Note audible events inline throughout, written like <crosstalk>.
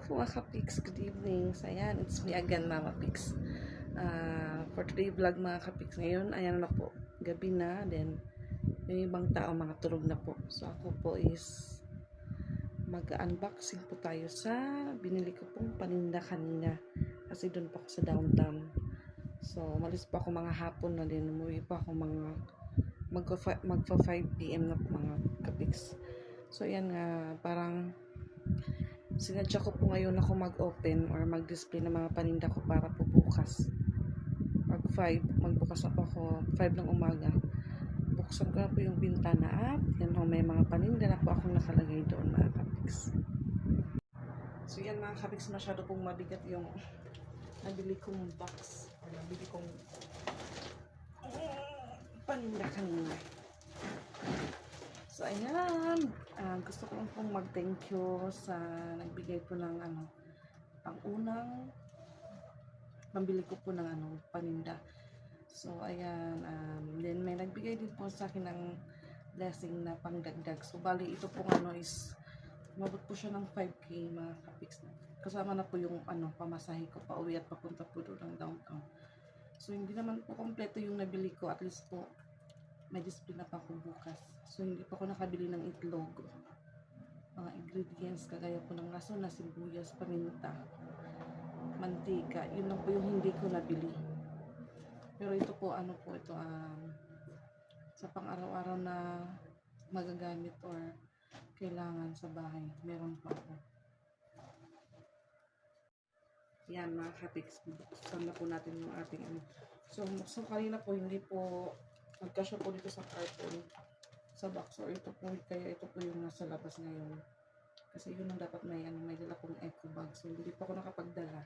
po mga kapiks, good evening. So ayan, it's me again Mama Pix. Uh, for today vlog mga kapiks, ngayon ayan na po, gabi na, then yung ibang tao mga tulog na po. So ako po is mag-unboxing po tayo sa binili ko pong paninda kanina kasi doon pa ako sa downtown. So umalis pa ako mga hapon na din, umuwi pa ako mga magpa magpa 5 p.m. na po mga kapiks. So ayan nga, parang sinadya ko po ngayon ako mag-open or mag-display ng mga paninda ko para po bukas. Pag 5, magbukas na po ako, 5 ng umaga. Buksan ko na po yung bintana at yan ho, may mga paninda na po akong nakalagay doon mga kapiks. So yan mga kapiks, masyado pong mabigat yung <laughs> nabili kong box or nabili kong paninda kanina. So, ayan. Ah, gusto ko pong mag-thank you sa nagbigay po ng ano, pang-unang pambili ko po ng ano, paninda. So, ayan. Um, then, may nagbigay din po sa akin ng blessing na pangdagdag. So, bali, ito po ano is, umabot po siya ng 5K mga kapiks. Kasama na po yung ano, pamasahe ko pa uwi at papunta po doon ng downtown. So, hindi naman po kompleto yung nabili ko. At least po, may display na pa ako bukas. So, hindi pa ako nakabili ng itlog. Mga ingredients, kagaya po ng laso na sibuyas, paminta, mantika. Yun lang po yung hindi ko nabili. Pero ito po, ano po ito, um, sa pang-araw-araw na magagamit or kailangan sa bahay. Meron pa ako. Yan mga kapiks, buksan na po natin yung ating ano. So, so kanina po, hindi po nagkasya po dito sa carton sa box or ito po kaya ito po yung nasa labas ngayon kasi yun ang dapat may ano may dala kong eco bag. So hindi pa ako nakapagdala.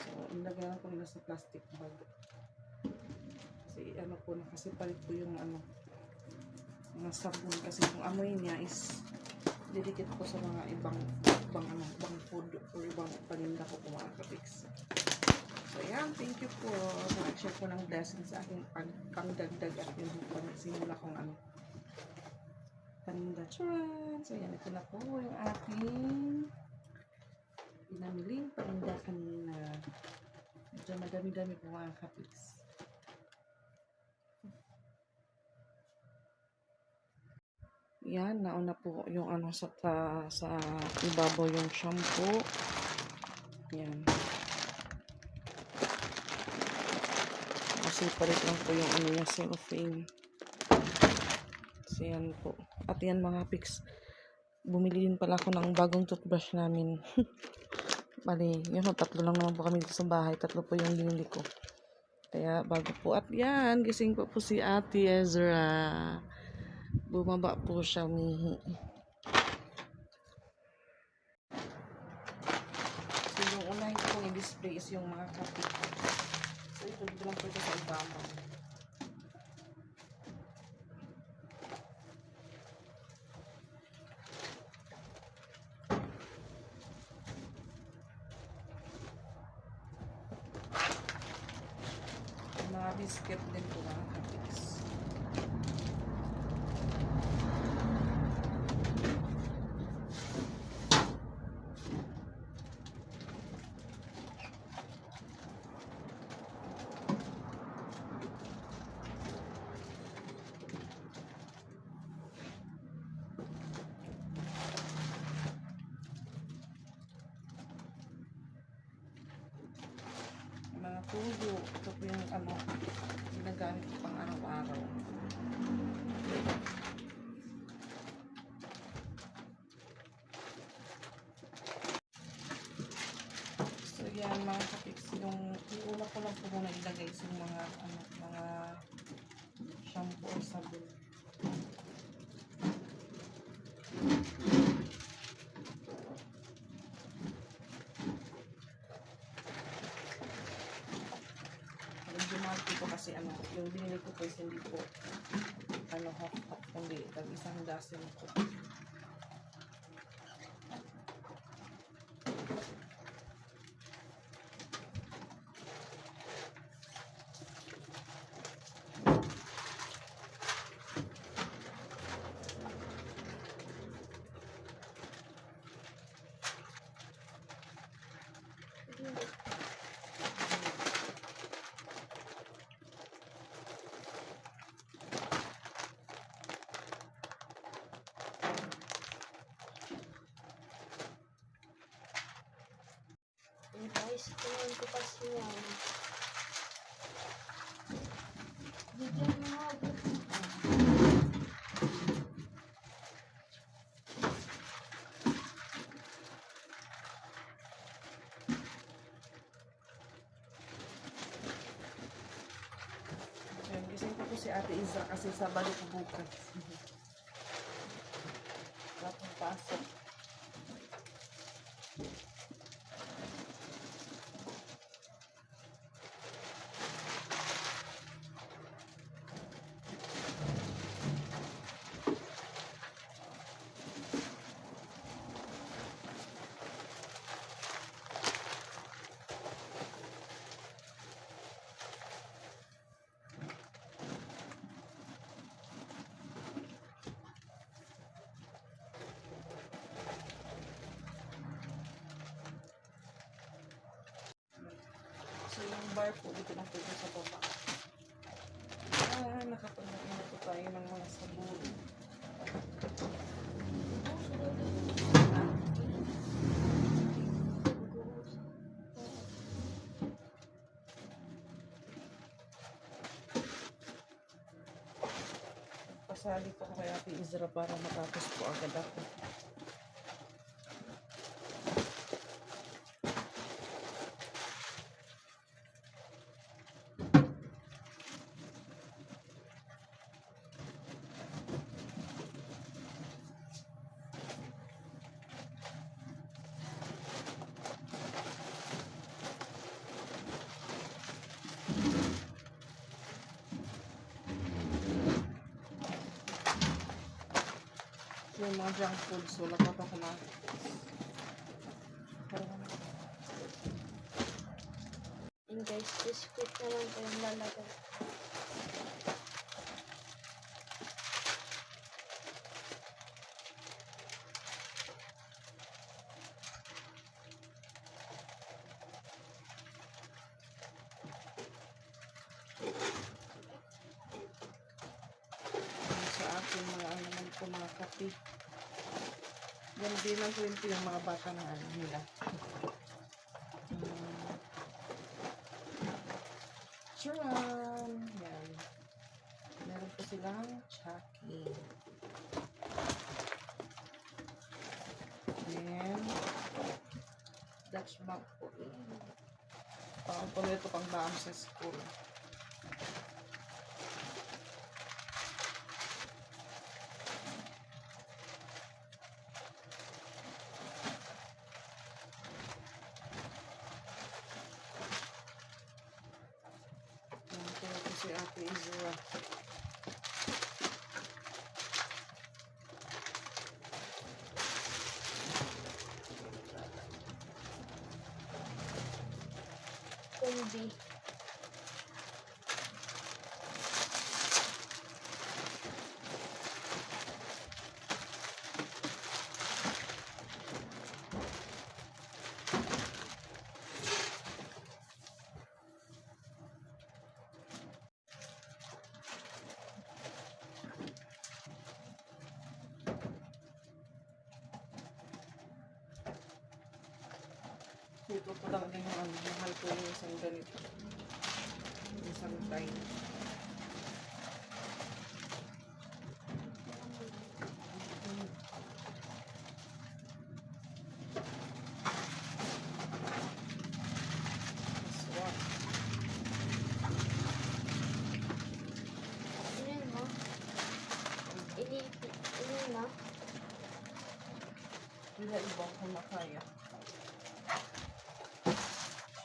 So nilagay lang ko nila sa plastic bag. Kasi ano po nakasipalit po yung ano mga sabon. Kasi yung amoy niya is didikit po sa mga ibang ibang ano ibang food or ibang paninda ko po mga So, yan. Thank you po. Nag-share po ng blessing sa aking pag pangdagdag at yung nagsimula kong ano paninda. Charan! So, yan. Ito na po yung ating pinamiling paninda kanina. Medyo madami-dami po mga kapiks. Yan, nauna po yung ano sa, ta, sa ibabaw yung shampoo. Yan. Kasi palit lang po yung ano niya, cellophane. So, yan po. At yan mga pics. Bumili din pala ako ng bagong toothbrush namin. <laughs> Bali, yun o, tatlo lang naman po kami dito sa bahay. Tatlo po yung binili ko. Kaya bago po. At yan, gising po po si Ate Ezra. Bumaba po siya, mihi. So, yung unahin ko i-display is yung mga kapit. So, ito dito lang po ito sa ibabaw. Mga biscuit din po mga kapits. mga tuyo. Ito po yung ano, ginagamit ko pang araw-araw. So yan mga kapiks, yung, yung una ko lang po muna yung mga ano, mga shampoo or sabon. Mahal po kasi ano, yung binili ko po is hindi po ano, half half kundi tag isang dozen po. Kasi yan. Bigyan mo nga. Gising ko po si Ate Isa kasi sa balik bukas. Wala pasok. So bar po, dito na po sa baba. Ah, nakapagod na po tayo ng mga sabon. Pasali po kay Ate Izra para matapos po agad ako. Yung mga junk food, so wala pa ako na. And guys, biscuit naman po yung lalagay. Yung sa akin, mga ano naman po, mga kape. Yan din ang 20 yung mga bata na ano nila. Mm. Charan! Yan. Meron po silang chucky. Then, Dutch bank po. Parang po ito pang daan sa school. will be Dito po lang din ano, mahal po yung isang ganito. Isang time.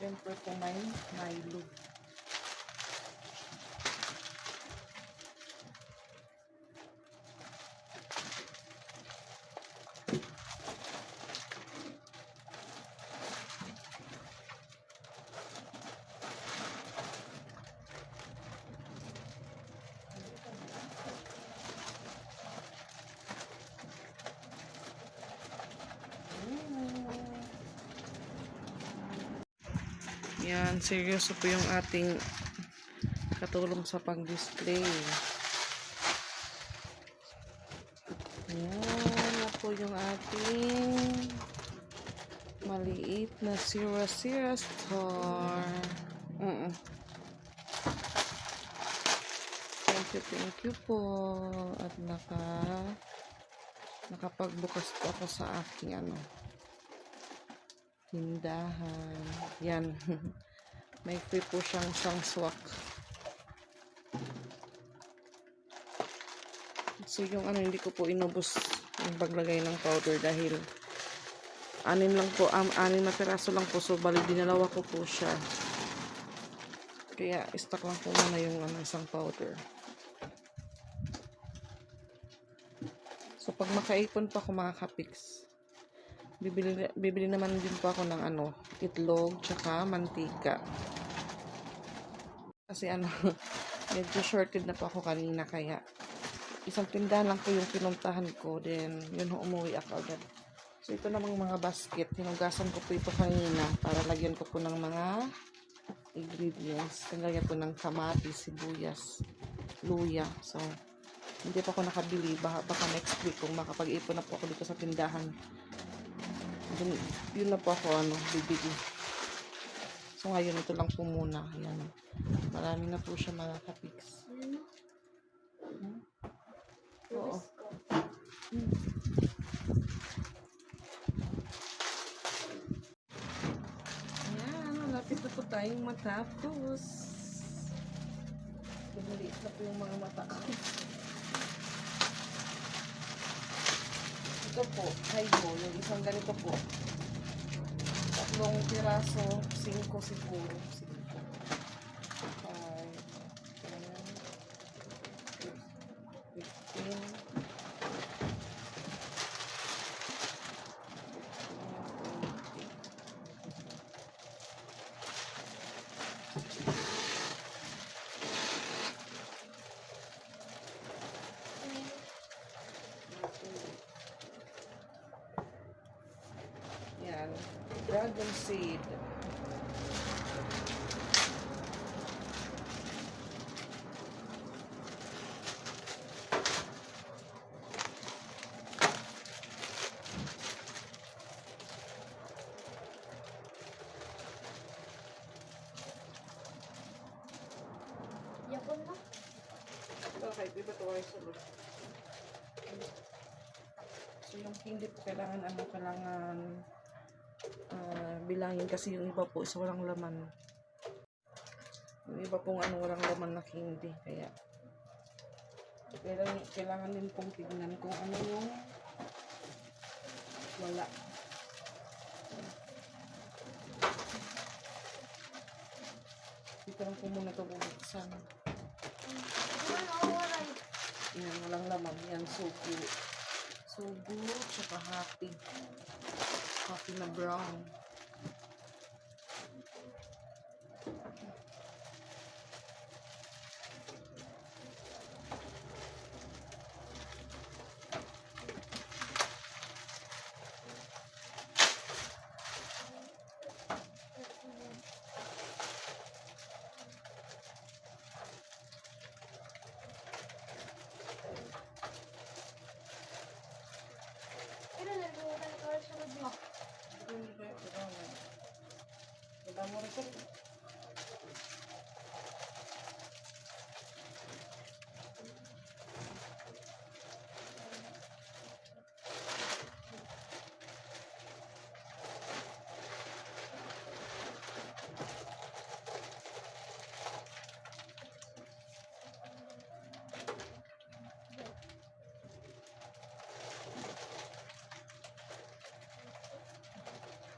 10% na yung Milo. Yan, seryoso po yung ating katulong sa pang-display. Yan na po yung ating maliit na Sira Sira Star. Mm Thank you, thank you po. At naka nakapagbukas po ako sa aking ano tindahan. Yan. <laughs> May free po siyang sangswak. So yung ano hindi ko po inubos yung paglagay ng powder dahil anim lang po, um, anim na peraso lang po. So bali dinalawa ko po siya. Kaya stock lang po muna yung ano, isang powder. So pag makaipon pa ako mga kapiks, bibili, bibili naman din po ako ng ano, itlog, tsaka mantika. Kasi ano, <laughs> medyo shorted na po ako kanina kaya isang tindahan lang po yung pinuntahan ko. Then, yun ho, umuwi ako agad. So, ito namang mga basket. Hinugasan ko po ito kanina para lagyan ko po ng mga ingredients. Kagaya po ng kamatis, sibuyas, luya. So, hindi pa ako nakabili. Baka, baka next week kung makapag-ipon na po ako dito sa tindahan. Yun, yun na po ako, ano, bibili. So, ngayon, ito lang po muna. Ayan. Marami na po siya mga kapiks. Ano? Oo. Ko. Ayan, malapit na po tayong matapos. Bumaliit na po yung mga mata ko. Ito po, highball, yung isang ganito po. Tatlong piraso, 5 siguro. 5. 15. Yan. Dragon seed. Okay, iba to ay sulod. So yung hindi po kailangan ano, kailangan ah, bilangin kasi yung iba po is walang laman. Yung iba pong ano walang laman na hindi kaya kailangan, kailangan din pong tignan kung ano yung wala. Dito lang po muna ito bubuksan. Yan, walang laman. Yan, sugo. Sugo, tsaka happy. Happy na brown. Hindi ba yung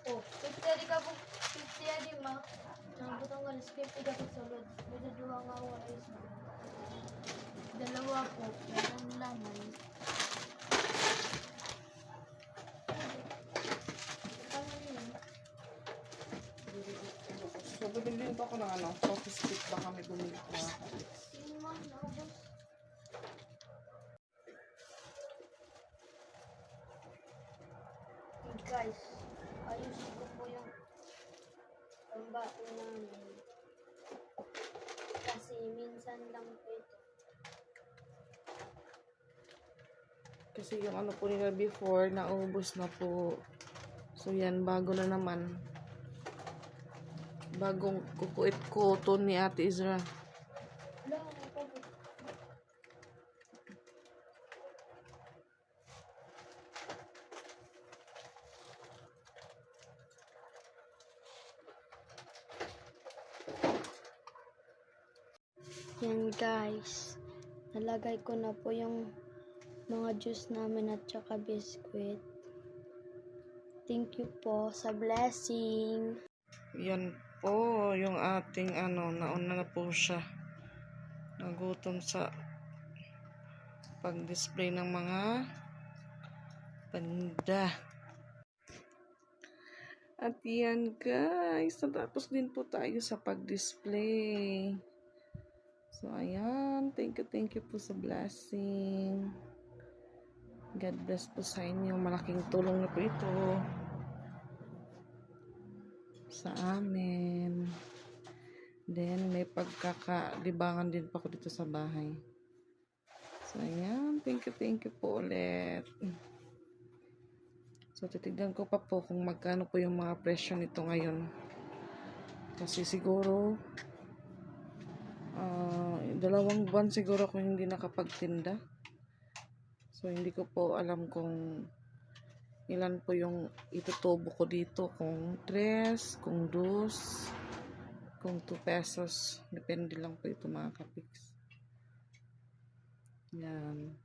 Oh, 50 di ka po. 50 adi ma. Ang butang ka 50 ka po sulod. Medyo duha nga wala is. Dalawa po. Meron laman. So, bibili po ako ng ano, coffee stick. Baka may bumili ko mga Sino mo? Nakabos. Hey guys, ayusin ko po yung pambato namin. Kasi minsan lang po ito. Kasi yung ano po nila before, naubos na po. So, yan, bago na naman. bagong kukuit cotton ni Ate po. Yan guys, nalagay ko na po yung mga juice namin at saka biscuit. Thank you po sa blessing. Yan po yung ating ano, nauna na po siya. Nagutom sa pag-display ng mga panda. At yan guys, natapos din po tayo sa pag-display. So ayan, thank you, thank you po sa blessing. God bless po sa inyo. Malaking tulong na po ito sa amin. Then, may pagkakalibangan din pa ako dito sa bahay. So, ayan. Thank you, thank you po ulit. So, titignan ko pa po kung magkano po yung mga presyo nito ngayon. Kasi siguro, ah, dalawang buwan siguro ako hindi nakapagtinda. So, hindi ko po alam kung ilan po yung itutubo ko dito. Kung 3, kung 2, kung 2 pesos. Depende lang po ito mga kapiks. Yan.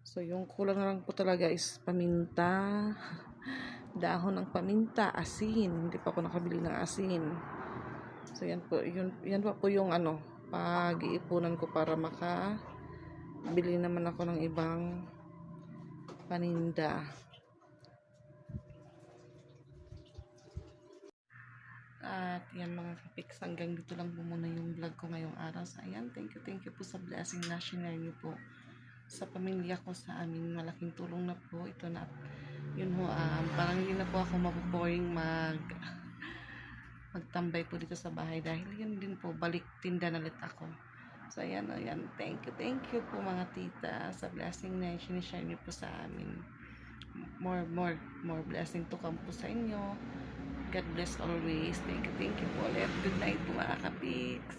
So, yung kulang lang po talaga is paminta. <laughs> Dahon ng paminta, asin. Hindi pa ako nakabili ng asin. So, yan po, yun, yan pa po yung ano, pag-iipunan ko para maka bili naman ako ng ibang paninda. At yan mga kapiks, hanggang dito lang po muna yung vlog ko ngayong araw. So ayan, thank you, thank you po sa blessing na shinare niyo po sa pamilya ko sa amin. Malaking tulong na po. Ito na, yun ho, um, parang hindi na po ako maboboring mag magtambay po dito sa bahay dahil yun din po, balik tinda na ulit ako. So ayan, ayan, thank you, thank you po mga tita sa blessing na sinishare niyo po sa amin. More, more, more blessing to come po sa inyo. God bless always. Thank you, thank you po ulit. Good night po mga kapiks.